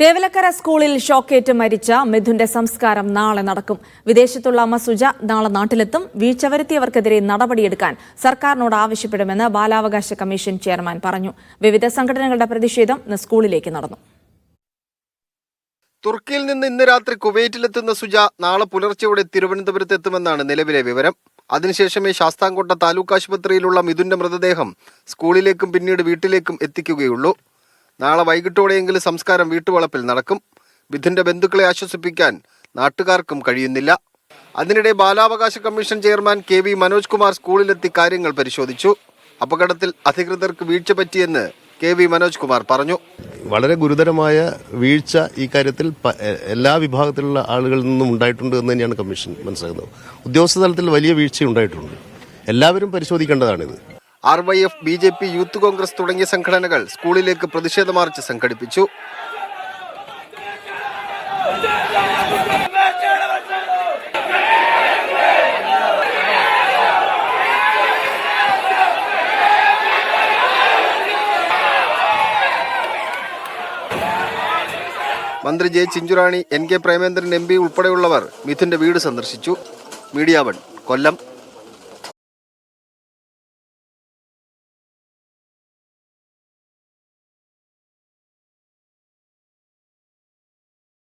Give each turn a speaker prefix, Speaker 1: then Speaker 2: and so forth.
Speaker 1: തേവലക്കര സ്കൂളിൽ ഷോക്കേറ്റ് മരിച്ച മിഥുന്റെ സംസ്കാരം നാളെ നടക്കും. വിദേശത്തുള്ള അമ്മ സുജ നാളെ നാട്ടിലെത്തും. വീഴ്ച വരുത്തിയവർക്കെതിരെ നടപടിയെടുക്കാൻ സർക്കാരിനോട് ആവശ്യപ്പെടുമെന്ന് ബാലാവകാശ കമ്മീഷൻ ചെയർമാൻ പറഞ്ഞു. വിവിധ സംഘടനകളുടെ പ്രതിഷേധം സ്കൂളിലേക്ക് നടന്നു.
Speaker 2: തുർക്കിയിൽ നിന്ന് ഇന്ന് രാത്രി കുവൈറ്റിലെത്തുന്ന സുജ നാളെ പുലർച്ചെയോടെ തിരുവനന്തപുരത്ത് എത്തുമെന്നാണ് നിലവിലെ വിവരം. അതിനുശേഷമേ ശാസ്താംകോട്ട താലൂക്ക് ആശുപത്രിയിലുള്ള മിഥുന്റെ മൃതദേഹം സ്കൂളിലേക്കും പിന്നീട് വീട്ടിലേക്കും എത്തിക്കുകയുള്ളൂ. നാളെ വൈകിട്ടോടെയെങ്കിലും സംസ്കാരം വീട്ടുവളപ്പിൽ നടക്കും. വിധിന്റെ ബന്ധുക്കളെ ആശ്വസിപ്പിക്കാൻ നാട്ടുകാർക്കും കഴിയുന്നില്ല. അതിനിടെ ബാലാവകാശ commission chairman K V Manoj Kumar സ്കൂളിലെത്തി കാര്യങ്ങൾ പരിശോധിച്ചു. അപകടത്തിൽ അധികൃതർക്ക് വീഴ്ച പറ്റിയെന്ന് കെ വി മനോജ് കുമാർ പറഞ്ഞു.
Speaker 3: വളരെ ഗുരുതരമായ വീഴ്ച ഈ കാര്യത്തിൽ എല്ലാ വിഭാഗത്തിലുള്ള ആളുകളിൽ നിന്നും ഉണ്ടായിട്ടുണ്ട് എന്ന് തന്നെയാണ് കമ്മീഷൻ മനസ്സിലാക്കുന്നത്. ഉദ്യോഗസ്ഥ തലത്തിൽ വലിയ വീഴ്ച ഉണ്ടായിട്ടുണ്ട്. എല്ലാവരും പരിശോധിക്കേണ്ടതാണിത്.
Speaker 2: R Y F B J P youth Congress തുടങ്ങിയ സംഘടനകൾ സ്കൂളിലേക്ക് പ്രതിഷേധ മാർച്ച് സംഘടിപ്പിച്ചു. മന്ത്രി J Chinchurani N K Premendran M P ഉൾപ്പെടെയുള്ളവർ മിഥുന്റെ വീട് സന്ദർശിച്ചു. Media one Kollam.